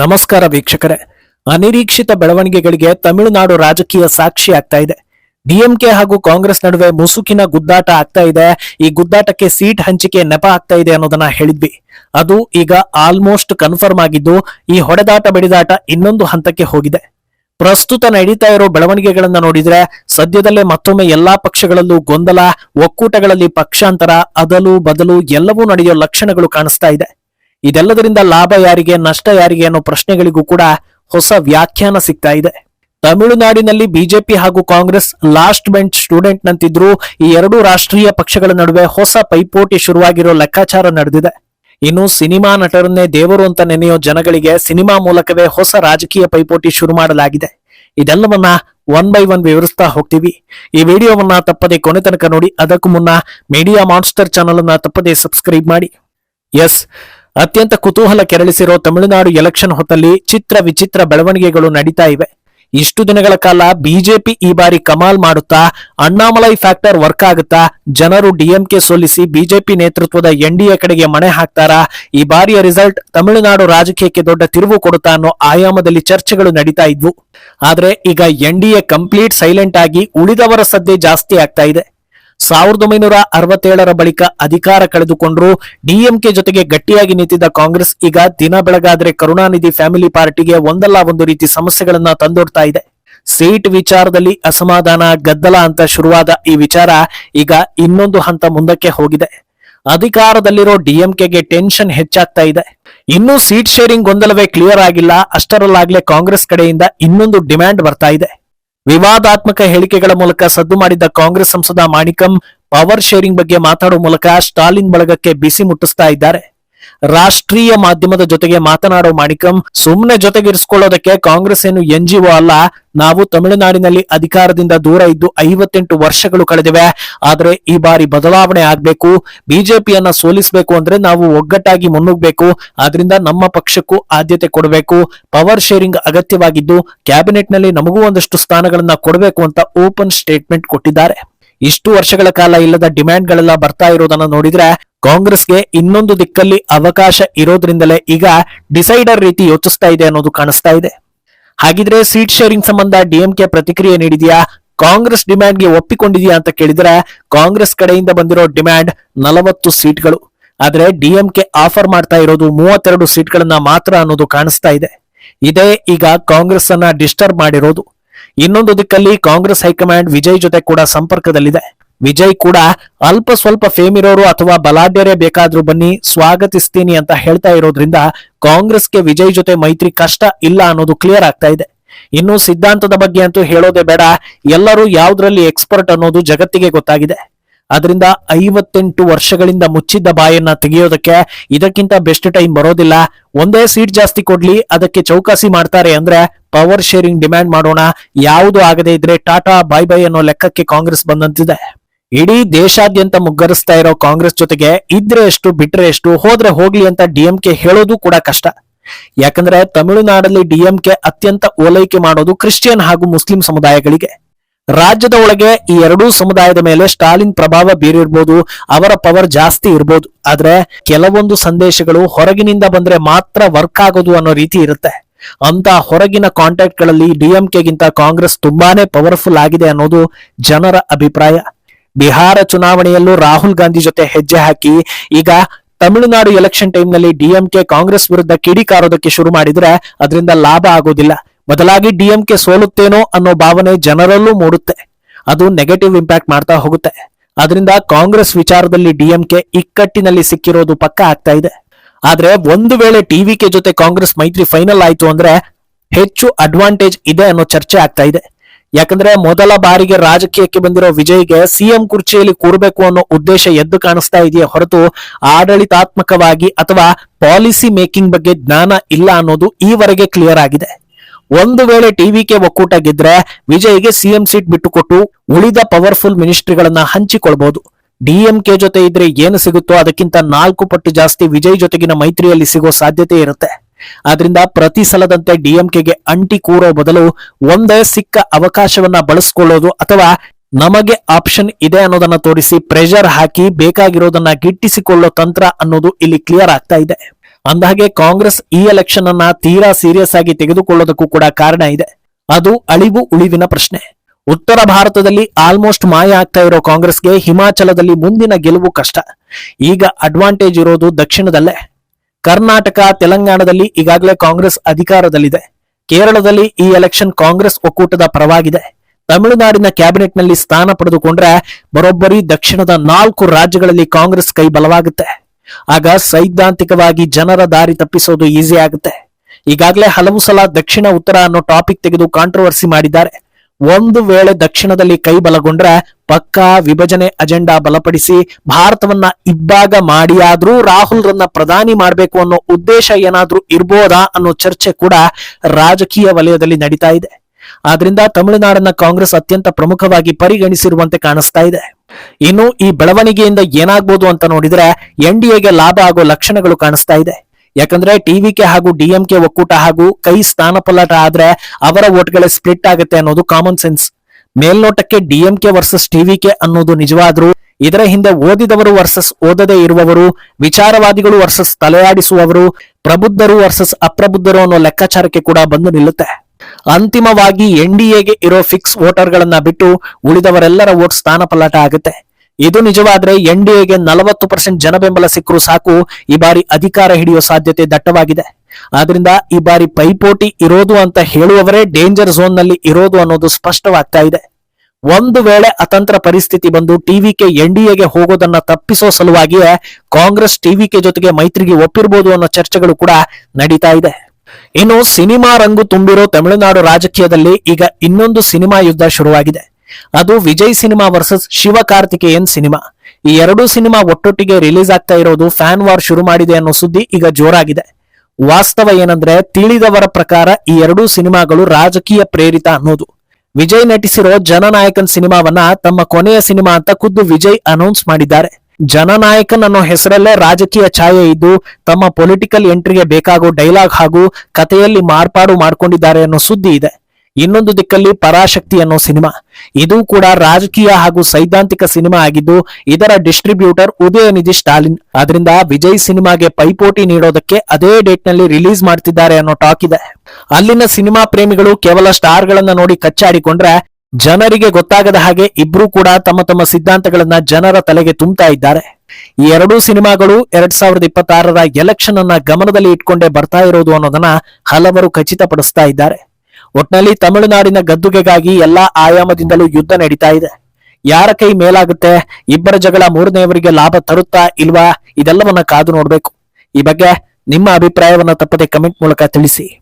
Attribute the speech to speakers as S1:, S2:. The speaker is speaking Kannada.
S1: ನಮಸ್ಕಾರ ವೀಕ್ಷಕರೇ. ಅನಿರೀಕ್ಷಿತ ಬೆಳವಣಿಗೆಗಳಿಗೆ ತಮಿಳುನಾಡು ರಾಜಕೀಯ ಸಾಕ್ಷಿ ಆಗ್ತಾ ಇದೆ. ಡಿಎಂಕೆ ಹಾಗೂ ಕಾಂಗ್ರೆಸ್ ನಡುವೆ ಮುಸುಕಿನ ಗುದ್ದಾಟ ಆಗ್ತಾ ಇದೆ. ಈ ಗುದ್ದಾಟಕ್ಕೆ ಸೀಟ್ ಹಂಚಿಕೆ ನೆಪ ಆಗ್ತಾ ಇದೆ ಅನ್ನೋದನ್ನ ಹೇಳಿದ್ವಿ. ಅದು ಈಗ ಆಲ್ಮೋಸ್ಟ್ ಕನ್ಫರ್ಮ್ ಆಗಿದ್ದು, ಈ ಹೊಡೆದಾಟ ಬಡಿದಾಟ ಇನ್ನೊಂದು ಹಂತಕ್ಕೆ ಹೋಗಿದೆ. ಪ್ರಸ್ತುತ ನಡೀತಾ ಇರೋ ಬೆಳವಣಿಗೆಗಳನ್ನ ನೋಡಿದ್ರೆ, ಸದ್ಯದಲ್ಲೇ ಮತ್ತೊಮ್ಮೆ ಎಲ್ಲಾ ಪಕ್ಷಗಳಲ್ಲೂ ಗೊಂದಲ, ಒಕ್ಕೂಟಗಳಲ್ಲಿ ಪಕ್ಷಾಂತರ, ಅದಲು ಬದಲು ಎಲ್ಲವೂ ನಡೆಯೋ ಲಕ್ಷಣಗಳು ಕಾಣಿಸ್ತಾ ಇದೆ. ಇದೆಲ್ಲದರಿಂದ ಲಾಭ ಯಾರಿಗೆ, ನಷ್ಟ ಯಾರಿಗೆ ಅನ್ನೋ ಪ್ರಶ್ನೆಗಳಿಗೂ ಕೂಡ ಹೊಸ ವ್ಯಾಖ್ಯಾನ ಸಿಗ್ತಾ ಇದೆ. ತಮಿಳುನಾಡಿನಲ್ಲಿ ಬಿಜೆಪಿ ಹಾಗೂ ಕಾಂಗ್ರೆಸ್ ಲಾಸ್ಟ್ ಬೆಂಚ್ ಸ್ಟೂಡೆಂಟ್ ನಂತಿದ್ರು ಈ ಎರಡು ರಾಷ್ಟ್ರೀಯ ಪಕ್ಷಗಳ ನಡುವೆ ಹೊಸ ಪೈಪೋಟಿ ಶುರುವಾಗಿರೋ ಲೆಕ್ಕಾಚಾರ ನಡೆದಿದೆ. ಇನ್ನು ಸಿನಿಮಾ ನಟರನ್ನೇ ದೇವರು ಅಂತ ನೆನೆಯೋ ಜನಗಳಿಗೆ ಸಿನಿಮಾ ಮೂಲಕವೇ ಹೊಸ ರಾಜಕೀಯ ಪೈಪೋಟಿ ಶುರು ಮಾಡಲಾಗಿದೆ. ಇದೆಲ್ಲವನ್ನ ಒನ್ ಬೈ ಒನ್ ವಿವರಿಸ್ತಾ ಹೋಗ್ತೀವಿ. ಈ ವಿಡಿಯೋವನ್ನ ತಪ್ಪದೆ ಕೊನೆ ತನಕ ನೋಡಿ, ಅದಕ್ಕೂ ಮುನ್ನ ಮೀಡಿಯಾ ಮಾನ್ಸ್ಟರ್ ಚಾನಲ್ ಅನ್ನ ತಪ್ಪದೆ ಸಬ್ಸ್ಕ್ರೈಬ್ ಮಾಡಿ. ಎಸ್ ಅತ್ಯಂತ ಕುತೂಹಲ ಕೆರಳಿಸಿರೋ ತಮಿಳುನಾಡು ಎಲೆಕ್ಷನ್ ಹೊತ್ತಲ್ಲಿ ಚಿತ್ರ ವಿಚಿತ್ರ ಬೆಳವಣಿಗೆಗಳು ನಡೀತಾ ಇವೆ. ಇಷ್ಟು ದಿನಗಳ ಕಾಲ ಬಿಜೆಪಿ ಈ ಬಾರಿ ಕಮಾಲ್ ಮಾಡುತ್ತಾ, ಅಣ್ಣಾಮಲೈ ಫ್ಯಾಕ್ಟರ್ ವರ್ಕ್ ಆಗುತ್ತಾ, ಜನರು ಡಿಎಂಕೆ ಸೋಲಿಸಿ ಬಿಜೆಪಿ ನೇತೃತ್ವದ ಎನ್ಡಿಎ ಕಡೆಗೆ ಮಣೆ ಹಾಕ್ತಾರಾ, ಈ ಬಾರಿಯ ರಿಸಲ್ಟ್ ತಮಿಳುನಾಡು ರಾಜಕೀಯಕ್ಕೆ ದೊಡ್ಡ ತಿರುವು ಕೊಡುತ್ತಾ ಅನ್ನೋ ಆಯಾಮದಲ್ಲಿ ಚರ್ಚೆಗಳು ನಡೀತಾ ಇದ್ವು. ಆದ್ರೆ ಈಗ ಎನ್ಡಿಎ ಕಂಪ್ಲೀಟ್ ಸೈಲೆಂಟ್ ಆಗಿ ಉಳಿದವರ ಸದ್ದೆ ಜಾಸ್ತಿ ಆಗ್ತಾ ಇದೆ. ಸಾವಿರದ ಒಂಬೈನೂರ ಅರವತ್ತೇಳರ ಬಳಿಕ ಅಧಿಕಾರ ಕಳೆದುಕೊಂಡ್ರು. ಡಿಎಂಕೆ ಜೊತೆಗೆ ಗಟ್ಟಿಯಾಗಿ ನಿಂತಿದ್ದ ಕಾಂಗ್ರೆಸ್ ಈಗ ದಿನ ಬೆಳಗಾದ್ರೆ ಕರುಣಾನಿಧಿ ಫ್ಯಾಮಿಲಿ ಪಾರ್ಟಿಗೆ ಒಂದಲ್ಲ ಒಂದು ರೀತಿ ಸಮಸ್ಯೆಗಳನ್ನ ತಂದೊಡ್ತಾ ಇದೆ. ಸೀಟ್ ವಿಚಾರದಲ್ಲಿ ಅಸಮಾಧಾನ, ಗದ್ದಲ ಅಂತ ಶುರುವಾದ ಈ ವಿಚಾರ ಈಗ ಇನ್ನೊಂದು ಹಂತ ಮುಂದಕ್ಕೆ ಹೋಗಿದೆ. ಅಧಿಕಾರದಲ್ಲಿರೋ ಡಿಎಂಕೆಗೆ ಟೆನ್ಷನ್ ಹೆಚ್ಚಾಗ್ತಾ ಇದೆ. ಇನ್ನೂ ಸೀಟ್ ಶೇರಿಂಗ್ ಗೊಂದಲವೇ ಕ್ಲಿಯರ್ ಆಗಿಲ್ಲ. ಅಷ್ಟರಲ್ಲಾಗ್ಲೇ ಕಾಂಗ್ರೆಸ್ ಕಡೆಯಿಂದ ಇನ್ನೊಂದು ಡಿಮ್ಯಾಂಡ್ ಬರ್ತಾ ಇದೆ. ವಿವಾದಾತ್ಮಕ ಹೇಳಿಕೆಗಳ ಮೂಲಕ ಸದ್ದು ಮಾಡಿದ್ದ ಕಾಂಗ್ರೆಸ್ ಸಂಸದ ಮಾಣಿಕಂ, ಪವರ್ ಶೇರಿಂಗ್ ಬಗ್ಗೆ ಮಾತಾಡುವ ಮೂಲಕ ಸ್ಟಾಲಿನ್ ಬಳಗಕ್ಕೆ ಬಿಸಿ ಮುಟ್ಟಿಸ್ತಾ ಇದ್ದಾರೆ. ರಾಷ್ಟ್ರೀಯ ಮಾಧ್ಯಮದ ಜೊತೆಗೆ ಮಾತನಾಡೋ ಮಾಣಿಕಂ ಸುಮ್ಮನೆ ಜೊತೆಗಿರಿಸಿಕೊಳ್ಳೋದಕ್ಕೆ ಕಾಂಗ್ರೆಸ್ ಏನು ಎನ್ ಜಿಒ ಅಲ್ಲ. ನಾವು ತಮಿಳುನಾಡಿನಲ್ಲಿ ಅಧಿಕಾರದಿಂದ ದೂರ ಇದ್ದು ಐವತ್ತೆಂಟು ವರ್ಷಗಳು ಕಳೆದಿವೆ. ಆದರೆ ಈ ಬಾರಿ ಬದಲಾವಣೆ ಆಗ್ಬೇಕು. ಬಿಜೆಪಿಯನ್ನ ಸೋಲಿಸಬೇಕು ಅಂದ್ರೆ ನಾವು ಒಗ್ಗಟ್ಟಾಗಿ ಮುನ್ನುಗ್ಬೇಕು. ಆದ್ರಿಂದ ನಮ್ಮ ಪಕ್ಷಕ್ಕೂ ಆದ್ಯತೆ ಕೊಡಬೇಕು. ಪವರ್ ಶೇರಿಂಗ್ ಅಗತ್ಯವಾಗಿದ್ದು ಕ್ಯಾಬಿನೆಟ್ನಲ್ಲಿ ನಮಗೂ ಒಂದಷ್ಟು ಸ್ಥಾನಗಳನ್ನ ಕೊಡಬೇಕು ಅಂತ ಓಪನ್ ಸ್ಟೇಟ್ಮೆಂಟ್ ಕೊಟ್ಟಿದ್ದಾರೆ. ಇಷ್ಟು ವರ್ಷಗಳ ಕಾಲ ಇಲ್ಲದ ಡಿಮ್ಯಾಂಡ್ಗಳೆಲ್ಲ ಬರ್ತಾ ಇರೋದನ್ನ ನೋಡಿದ್ರೆ ಕಾಂಗ್ರೆಸ್ಗೆ ಇನ್ನೊಂದು ದಿಕ್ಕಲ್ಲಿ ಅವಕಾಶ ಇರೋದ್ರಿಂದಲೇ ಈಗ ಡಿಸೈಡರ್ ರೀತಿ ಯೋಚಿಸ್ತಾ ಇದೆ ಅನ್ನೋದು ಕಾಣಿಸ್ತಾ ಇದೆ. ಹಾಗಿದ್ರೆ ಸೀಟ್ ಶೇರಿಂಗ್ ಸಂಬಂಧ ಡಿಎಂಕೆ ಪ್ರತಿಕ್ರಿಯೆ ನೀಡಿದೆಯಾ? ಕಾಂಗ್ರೆಸ್ ಡಿಮ್ಯಾಂಡ್ಗೆ ಒಪ್ಪಿಕೊಂಡಿದ್ಯಾ ಅಂತ ಕೇಳಿದ್ರೆ ಕಾಂಗ್ರೆಸ್ ಕಡೆಯಿಂದ ಬಂದಿರೋ ಡಿಮ್ಯಾಂಡ್ ನಲವತ್ತು ಸೀಟ್ಗಳು. ಆದರೆ ಡಿಎಂಕೆ ಆಫರ್ ಮಾಡ್ತಾ ಇರೋದು ಮೂವತ್ತೆರಡು ಸೀಟ್ಗಳನ್ನ ಮಾತ್ರ ಅನ್ನೋದು ಕಾಣಿಸ್ತಾ ಇದೆ. ಇದೇ ಈಗ ಕಾಂಗ್ರೆಸ್ ಅನ್ನ ಡಿಸ್ಟರ್ಬ್ ಮಾಡಿರೋದು. ಇನ್ನೊಂದು ದಿಕ್ಕಲ್ಲಿ ಕಾಂಗ್ರೆಸ್ ಹೈಕಮಾಂಡ್ ವಿಜಯ್ ಜೊತೆ ಕೂಡ ಸಂಪರ್ಕದಲ್ಲಿದೆ. ವಿಜಯ್ ಕೂಡ ಅಲ್ಪ ಸ್ವಲ್ಪ ಫೇಮ್ ಇರೋರು ಅಥವಾ ಬಲಾಢ್ಯರೇ ಬೇಕಾದ್ರೂ ಬನ್ನಿ, ಸ್ವಾಗತಿಸ್ತೀನಿ ಅಂತ ಹೇಳ್ತಾ ಇರೋದ್ರಿಂದ ಕಾಂಗ್ರೆಸ್ಗೆ ವಿಜಯ್ ಜೊತೆ ಮೈತ್ರಿ ಕಷ್ಟ ಇಲ್ಲ ಅನ್ನೋದು ಕ್ಲಿಯರ್ ಆಗ್ತಾ ಇದೆ. ಇನ್ನು ಸಿದ್ಧಾಂತದ ಬಗ್ಗೆ ಅಂತೂ ಹೇಳೋದೇ ಬೇಡ, ಎಲ್ಲರೂ ಯಾವ್ದ್ರಲ್ಲಿ ಎಕ್ಸ್ಪರ್ಟ್ ಅನ್ನೋದು ಜಗತ್ತಿಗೆ ಗೊತ್ತಾಗಿದೆ. ಅದರಿಂದ ಐವತ್ತೆಂಟು ವರ್ಷಗಳಿಂದ ಮುಚ್ಚಿದ್ದ ಬಾಯನ್ನ ತೆಗೆಯೋದಕ್ಕೆ ಇದಕ್ಕಿಂತ ಬೆಸ್ಟ್ ಟೈಮ್ ಬರೋದಿಲ್ಲ. ಒಂದೇ ಸೀಟ್ ಜಾಸ್ತಿ ಕೊಡ್ಲಿ, ಅದಕ್ಕೆ ಚೌಕಾಸಿ ಮಾಡ್ತಾರೆ ಅಂದ್ರೆ ಪವರ್ ಶೇರಿಂಗ್ ಡಿಮ್ಯಾಂಡ್ ಮಾಡೋಣ. ಯಾವುದು ಆಗದೇ ಇದ್ರೆ ಟಾಟಾ ಬೈ ಬೈ ಅನ್ನೋ ಲೆಕ್ಕಕ್ಕೆ ಕಾಂಗ್ರೆಸ್ ಬಂದಂತಿದೆ. ಇಡೀ ದೇಶಾದ್ಯಂತ ಮುಗ್ಗರಿಸ್ತಾ ಇರೋ ಕಾಂಗ್ರೆಸ್ ಜೊತೆಗೆ ಇದ್ರೆ ಎಷ್ಟು, ಬಿಟ್ರೆ ಎಷ್ಟು, ಹೋದ್ರೆ ಹೋಗ್ಲಿ ಅಂತ ಡಿಎಂಕೆ ಹೇಳೋದು ಕೂಡ ಕಷ್ಟ. ಯಾಕಂದ್ರೆ ತಮಿಳುನಾಡಲ್ಲಿ ಡಿಎಂಕೆ ಅತ್ಯಂತ ಓಲೈಕೆ ಮಾಡೋದು ಕ್ರಿಶ್ಚಿಯನ್ ಹಾಗೂ ಮುಸ್ಲಿಂ ಸಮುದಾಯಗಳಿಗೆ. ರಾಜ್ಯದ ಒಳಗೆ ಈ ಎರಡೂ ಸಮುದಾಯದ ಮೇಲೆ ಸ್ಟಾಲಿನ್ ಪ್ರಭಾವ ಬೀರಿರ್ಬೋದು, ಅವರ ಪವರ್ ಜಾಸ್ತಿ ಇರ್ಬೋದು. ಆದ್ರೆ ಕೆಲವೊಂದು ಸಂದೇಶಗಳು ಹೊರಗಿನಿಂದ ಬಂದ್ರೆ ಮಾತ್ರ ವರ್ಕ್ ಆಗೋದು ಅನ್ನೋ ರೀತಿ ಇರುತ್ತೆ. ಅಂತ ಹೊರಗಿನ ಕಾಂಟ್ಯಾಕ್ಟ್ಗಳಲ್ಲಿ ಡಿಎಂಕೆಗಿಂತ ಕಾಂಗ್ರೆಸ್ ತುಂಬಾನೇ ಪವರ್ಫುಲ್ ಆಗಿದೆ ಅನ್ನೋದು ಜನರ ಅಭಿಪ್ರಾಯ. ಬಿಹಾರ ಚುನಾವಣೆಯಲ್ಲೂ ರಾಹುಲ್ ಗಾಂಧಿ ಜೊತೆ ಹೆಜ್ಜೆ ಹಾಕಿ, ಈಗ ತಮಿಳುನಾಡು ಎಲೆಕ್ಷನ್ ಟೈಮ್ನಲ್ಲಿ ಡಿಎಂಕೆ ಕಾಂಗ್ರೆಸ್ ವಿರುದ್ಧ ಕಿಡಿಕಾರೋದಕ್ಕೆ ಶುರು ಮಾಡಿದ್ರೆ ಅದರಿಂದ ಲಾಭ ಆಗೋದಿಲ್ಲ. ಬದಲಾಗಿ ಡಿಎಂಕೆ ಸೋಲುತ್ತೇನೋ ಅನ್ನೋ ಭಾವನೆ ಜನರಲ್ಲೂ ಮೂಡುತ್ತೆ. ಅದು ನೆಗೆಟಿವ್ ಇಂಪ್ಯಾಕ್ಟ್ ಮಾಡ್ತಾ ಹೋಗುತ್ತೆ. ಅದರಿಂದ ಕಾಂಗ್ರೆಸ್ ವಿಚಾರದಲ್ಲಿ ಡಿಎಂಕೆ ಇಕ್ಕಟ್ಟಿನಲ್ಲಿ ಸಿಕ್ಕಿರೋದು ಪಕ್ಕ ಆಗ್ತಾ ಇದೆ. ಆದ್ರೆ ಒಂದು ವೇಳೆ ಟಿವಿಕೆ ಜೊತೆ ಕಾಂಗ್ರೆಸ್ ಮೈತ್ರಿ ಫೈನಲ್ ಆಯ್ತು ಅಂದ್ರೆ ಹೆಚ್ಚು ಅಡ್ವಾಂಟೇಜ್ ಇದೆ ಅನ್ನೋ ಚರ್ಚೆ ಆಗ್ತಾ ಇದೆ. ಯಾಕಂದ್ರೆ ಮೊದಲ ಬಾರಿಗೆ ರಾಜಕೀಯಕ್ಕೆ ಬಂದಿರೋ ವಿಜಯ್ಗೆ ಸಿಎಂ ಕುರ್ಚಿಯಲ್ಲಿ ಕೂರಬೇಕು ಅನ್ನೋ ಉದ್ದೇಶ ಎದ್ದು ಕಾಣಿಸ್ತಾ ಇದೆಯೇ ಹೊರತು ಆಡಳಿತಾತ್ಮಕವಾಗಿ ಅಥವಾ ಪಾಲಿಸಿ ಮೇಕಿಂಗ್ ಬಗ್ಗೆ ಜ್ಞಾನ ಇಲ್ಲ ಅನ್ನೋದು ಈವರೆಗೆ ಕ್ಲಿಯರ್ ಆಗಿದೆ. ಒಂದು ವೇಳೆ ಟಿವಿಕೆ ಒಕ್ಕೂಟ ಗೆದ್ರೆ ವಿಜಯ್ಗೆ ಸಿಎಂ ಸೀಟ್ ಬಿಟ್ಟುಕೊಟ್ಟು ಉಳಿದ ಪವರ್ಫುಲ್ ಮಿನಿಸ್ಟ್ರಿಗಳನ್ನ ಹಂಚಿಕೊಳ್ಬಹುದು ಡಿಎಂಕೆ ಜೊತೆ ಇದ್ರೆ ಏನು ಸಿಗುತ್ತೋ ಅದಕ್ಕಿಂತ ನಾಲ್ಕು ಪಟ್ಟು ಜಾಸ್ತಿ ವಿಜಯ್ ಜೊತೆಗಿನ ಮೈತ್ರಿಯಲ್ಲಿ ಸಿಗೋ ಸಾಧ್ಯತೆ ಇರುತ್ತೆ. ಆದ್ರಿಂದ ಪ್ರತಿ ಸಲದಂತೆ ಡಿಎಂಕೆಗೆ ಅಂಟಿ ಕೂರೋ ಬದಲು ಒಂದೇ ಸಿಕ್ಕ ಅವಕಾಶವನ್ನ ಬಳಸ್ಕೊಳ್ಳೋದು ಅಥವಾ ನಮಗೆ ಆಪ್ಷನ್ ಇದೆ ಅನ್ನೋದನ್ನ ತೋರಿಸಿ ಪ್ರೆಷರ್ ಹಾಕಿ ಬೇಕಾಗಿರೋದನ್ನ ಗಿಟ್ಟಿಸಿಕೊಳ್ಳೋ ತಂತ್ರ ಅನ್ನೋದು ಇಲ್ಲಿ ಕ್ಲಿಯರ್ ಆಗ್ತಾ ಇದೆ. ಅಂದಹಾಗೆ ಕಾಂಗ್ರೆಸ್ ಈ ಎಲೆಕ್ಷನ್ ಅನ್ನ ತೀರಾ ಸೀರಿಯಸ್ ಆಗಿ ತೆಗೆದುಕೊಳ್ಳೋದಕ್ಕೂ ಕೂಡ ಕಾರಣ ಇದೆ. ಅದು ಅಳಿವು ಉಳಿವಿನ ಪ್ರಶ್ನೆ. ಉತ್ತರ ಭಾರತದಲ್ಲಿ ಆಲ್ಮೋಸ್ಟ್ ಮಾಯ ಆಗ್ತಾ ಇರೋ ಕಾಂಗ್ರೆಸ್ಗೆ ಹಿಮಾಚಲದಲ್ಲಿ ಮುಂದಿನ ಗೆಲುವು ಕಷ್ಟ. ಈಗ ಅಡ್ವಾಂಟೇಜ್ ಇರೋದು ದಕ್ಷಿಣದಲ್ಲೇ. ಕರ್ನಾಟಕ, ತೆಲಂಗಾಣದಲ್ಲಿ ಈಗಾಗಲೇ ಕಾಂಗ್ರೆಸ್ ಅಧಿಕಾರದಲ್ಲಿದೆ. ಕೇರಳದಲ್ಲಿ ಈ ಎಲೆಕ್ಷನ್ ಕಾಂಗ್ರೆಸ್ ಒಕ್ಕೂಟದ ಪರವಾಗಿದೆ. ತಮಿಳುನಾಡಿನ ಕ್ಯಾಬಿನೆಟ್ನಲ್ಲಿ ಸ್ಥಾನ ಪಡೆದುಕೊಂಡ್ರೆ ಬರೋಬ್ಬರಿ ದಕ್ಷಿಣದ ನಾಲ್ಕು ರಾಜ್ಯಗಳಲ್ಲಿ ಕಾಂಗ್ರೆಸ್ ಕೈ ಬಲವಾಗುತ್ತೆ. ಆಗ ಸೈದ್ಧಾಂತಿಕವಾಗಿ ಜನರ ದಾರಿ ತಪ್ಪಿಸೋದು ಈಸಿ ಆಗುತ್ತೆ. ಈಗಾಗಲೇ ಹಲವು ಸಲ ದಕ್ಷಿಣ ಉತ್ತರ ಅನ್ನೋ ಟಾಪಿಕ್ ತೆಗೆದು ಕಾಂಟ್ರವರ್ಸಿ ಮಾಡಿದ್ದಾರೆ. ಒಂದು ವೇಳೆ ದಕ್ಷಿಣದಲ್ಲಿ ಕೈ ಬಲಗೊಂಡ್ರೆ ಪಕ್ಕಾ ವಿಭಜನೆ ಅಜೆಂಡಾ ಬಲಪಡಿಸಿ ಭಾರತವನ್ನ ಇಬ್ಬಾಗ ಮಾಡಿಯಾದ್ರೂ ರಾಹುಲ್ರನ್ನ ಪ್ರಧಾನಿ ಮಾಡಬೇಕು ಅನ್ನೋ ಉದ್ದೇಶ ಏನಾದ್ರೂ ಇರ್ಬೋದಾ ಅನ್ನೋ ಚರ್ಚೆ ಕೂಡ ರಾಜಕೀಯ ವಲಯದಲ್ಲಿ ನಡೀತಾ ಇದೆ. ಆದ್ರಿಂದ ತಮಿಳುನಾಡನ್ನ ಕಾಂಗ್ರೆಸ್ ಅತ್ಯಂತ ಪ್ರಮುಖವಾಗಿ ಪರಿಗಣಿಸಿರುವಂತೆ ಕಾಣಿಸ್ತಾ ಇದೆ. ಇನ್ನು ಈ ಬೆಳವಣಿಗೆಯಿಂದ ಏನಾಗ್ಬೋದು ಅಂತ ನೋಡಿದ್ರೆ ಎನ್ ಡಿ ಲಾಭ ಆಗೋ ಲಕ್ಷಣಗಳು ಕಾಣಿಸ್ತಾ ಇದೆ. ಯಾಕಂದ್ರೆ ಟಿವಿಕೆ ಹಾಗೂ ಡಿಎಂಕೆ ಒಕ್ಕೂಟ ಹಾಗೂ ಕೈ ಸ್ಥಾನಪಲ್ಲಟ ಆದ್ರೆ ಅವರ ಓಟ್ಗಳೇ ಸ್ಪ್ಲಿಟ್ ಆಗುತ್ತೆ ಅನ್ನೋದು ಕಾಮನ್ ಸೆನ್ಸ್ ಮೇಲ್ನೋಟಕ್ಕೆ ಡಿಎಂಕೆ ವರ್ಸಸ್ ಟಿವಿಕೆ ಅನ್ನೋದು ನಿಜವಾದ್ರೂ, ಇದರ ಹಿಂದೆ ಓದಿದವರು ವರ್ಸಸ್ ಓದದೇ ಇರುವವರು, ವಿಚಾರವಾದಿಗಳು ವರ್ಸಸ್ ತಲೆಯಾಡಿಸುವವರು, ಪ್ರಬುದ್ಧರು ವರ್ಸಸ್ ಅಪ್ರಬುದ್ಧರು ಅನ್ನೋ ಲೆಕ್ಕಾಚಾರಕ್ಕೆ ಕೂಡ ಬಂದು ನಿಲ್ಲುತ್ತೆ. ಅಂತಿಮವಾಗಿ ಎನ್ಡಿಎಗೆ ಇರೋ ಫಿಕ್ಸ್ ವೋಟರ್ಗಳನ್ನ ಬಿಟ್ಟು ಉಳಿದವರೆಲ್ಲರ ವೋಟ್ ಸ್ಥಾನ ಪಲ್ಲಟ ಆಗುತ್ತೆ. ಇದು ನಿಜವಾದ್ರೆ ಎನ್ಡಿಎಗೆ ನಲವತ್ತು ಪರ್ಸೆಂಟ್ ಜನ ಬೆಂಬಲ ಸಿಕ್ಕರೂ ಸಾಕು, ಈ ಬಾರಿ ಅಧಿಕಾರ ಹಿಡಿಯೋ ಸಾಧ್ಯತೆ ದಟ್ಟವಾಗಿದೆ. ಆದ್ರಿಂದ ಈ ಬಾರಿ ಪೈಪೋಟಿ ಇರೋದು ಅಂತ ಹೇಳುವವರೇ ಡೇಂಜರ್ ಝೋನ್ನಲ್ಲಿ ಇರೋದು ಅನ್ನೋದು ಸ್ಪಷ್ಟವಾಗ್ತಾ ಇದೆ. ಒಂದು ವೇಳೆ ಅತಂತ್ರ ಪರಿಸ್ಥಿತಿ ಬಂದು ಟಿವಿಕೆ ಎಗೆ ಹೋಗೋದನ್ನ ತಪ್ಪಿಸೋ ಸಲುವಾಗಿಯೇ ಕಾಂಗ್ರೆಸ್ ಟಿವಿಕೆ ಜೊತೆಗೆ ಮೈತ್ರಿಗೆ ಒಪ್ಪಿರ್ಬೋದು ಅನ್ನೋ ಚರ್ಚೆಗಳು ಕೂಡ ನಡೀತಾ ಇದೆ. ಇನ್ನು ಸಿನಿಮಾ ರಂಗು ತುಂಬಿರೋ ತಮಿಳುನಾಡು ರಾಜಕೀಯದಲ್ಲಿ ಈಗ ಇನ್ನೊಂದು ಸಿನಿಮಾ ಯುದ್ಧ ಶುರುವಾಗಿದೆ. ಅದು Vijay cinema versus Sivakarthikeyan cinema. ಈ ಎರಡೂ ಸಿನಿಮಾ ಒಟ್ಟೊಟ್ಟಿಗೆ ರಿಲೀಸ್ ಆಗ್ತಾ ಇರೋದು ಫ್ಯಾನ್ ವಾರ್ ಶುರು ಮಾಡಿದೆ ಅನ್ನೋ ಸುದ್ದಿ ಈಗ ಜೋರಾಗಿದೆ. ವಾಸ್ತವ ಏನಂದ್ರೆ ತಿಳಿದವರ ಪ್ರಕಾರ ಈ ಎರಡೂ ಸಿನಿಮಾಗಳು ರಾಜಕೀಯ ಪ್ರೇರಿತ ಅನ್ನೋದು. ವಿಜಯ್ ನಟಿಸಿರೋ ಜನನಾಯಕನ್ ಸಿನಿಮಾವನ್ನ ತಮ್ಮ ಕೊನೆಯ ಸಿನಿಮಾ ಅಂತ ಖುದ್ದು ವಿಜಯ್ ಅನೌನ್ಸ್ ಮಾಡಿದ್ದಾರೆ. ಜನನಾಯಕನ್ ಅನ್ನೋ ಹೆಸರಲ್ಲೇ ರಾಜಕೀಯ ಛಾಯೆ ಇದ್ದು ತಮ್ಮ ಪೊಲಿಟಿಕಲ್ ಎಂಟ್ರಿಗೆ ಬೇಕಾಗೋ ಡೈಲಾಗ್ ಹಾಗೂ ಕಥೆಯಲ್ಲಿ ಮಾರ್ಪಾಡು ಮಾಡ್ಕೊಂಡಿದ್ದಾರೆ ಅನ್ನೋ ಸುದ್ದಿ ಇದೆ. ಇನ್ನೊಂದು ದಿಕ್ಕಲ್ಲಿ ಪರಾಶಕ್ತಿ ಅನ್ನೋ ಸಿನಿಮಾ. ಇದು ಕೂಡ ರಾಜಕೀಯ ಹಾಗೂ ಸೈದ್ಧಾಂತಿಕ ಸಿನಿಮಾ ಆಗಿದ್ದು, ಇದರ ಡಿಸ್ಟ್ರಿಬ್ಯೂಟರ್ ಉದಯನಿಧಿ ಸ್ಟಾಲಿನ್. ಅದರಿಂದ ವಿಜಯ್ ಸಿನಿಮಾಗೆ ಪೈಪೋಟಿ ನೀಡೋದಕ್ಕೆ ಅದೇ ಡೇಟ್ನಲ್ಲಿ ರಿಲೀಸ್ ಮಾಡ್ತಿದ್ದಾರೆ ಅನ್ನೋ ಟಾಕ್ ಇದೆ. ಅಲ್ಲಿನ ಸಿನಿಮಾ ಪ್ರೇಮಿಗಳು ಕೇವಲ ಸ್ಟಾರ್ ಗಳನ್ನ ನೋಡಿ ಕಚ್ಚಾಡಿಕೊಂಡ್ರೆ ಜನರಿಗೆ ಗೊತ್ತಾಗದ ಹಾಗೆ ಇಬ್ರು ಕೂಡ ತಮ್ಮ ತಮ್ಮ ಸಿದ್ಧಾಂತಗಳನ್ನ ಜನರ ತಲೆಗೆ ತುಂಬ್ತಾ ಇದ್ದಾರೆ. ಈ ಎರಡೂ ಸಿನಿಮಾಗಳು ಎರಡ್ ಸಾವಿರದ ಇಪ್ಪತ್ತಾರರ ಎಲೆಕ್ಷನ್ ಅನ್ನ ಗಮನದಲ್ಲಿ ಇಟ್ಕೊಂಡೇ ಬರ್ತಾ ಇರೋದು ಅನ್ನೋದನ್ನ ಹಲವರು ಖಚಿತಪಡಿಸ್ತಾ ಇದ್ದಾರೆ. ಒಟ್ನಲ್ಲಿ ತಮಿಳುನಾಡಿನ ಗದ್ದುಗೆಗಾಗಿ ಎಲ್ಲಾ ಆಯಾಮದಿಂದಲೂ ಯುದ್ಧ ನಡೀತಾ ಇದೆ. ಯಾರ ಕೈ ಮೇಲಾಗುತ್ತೆ? ಇಬ್ಬರ ಜಗಳ ಮೂರನೆಯವರಿಗೆ ಲಾಭ ತರುತ್ತಾ ಇಲ್ವಾ? ಇದೆಲ್ಲವನ್ನ ಕಾದು ನೋಡಬೇಕು. ಈ ಬಗ್ಗೆ ನಿಮ್ಮ ಅಭಿಪ್ರಾಯವನ್ನ ತಪ್ಪದೆ ಕಮೆಂಟ್ ಮೂಲಕ ತಿಳಿಸಿ.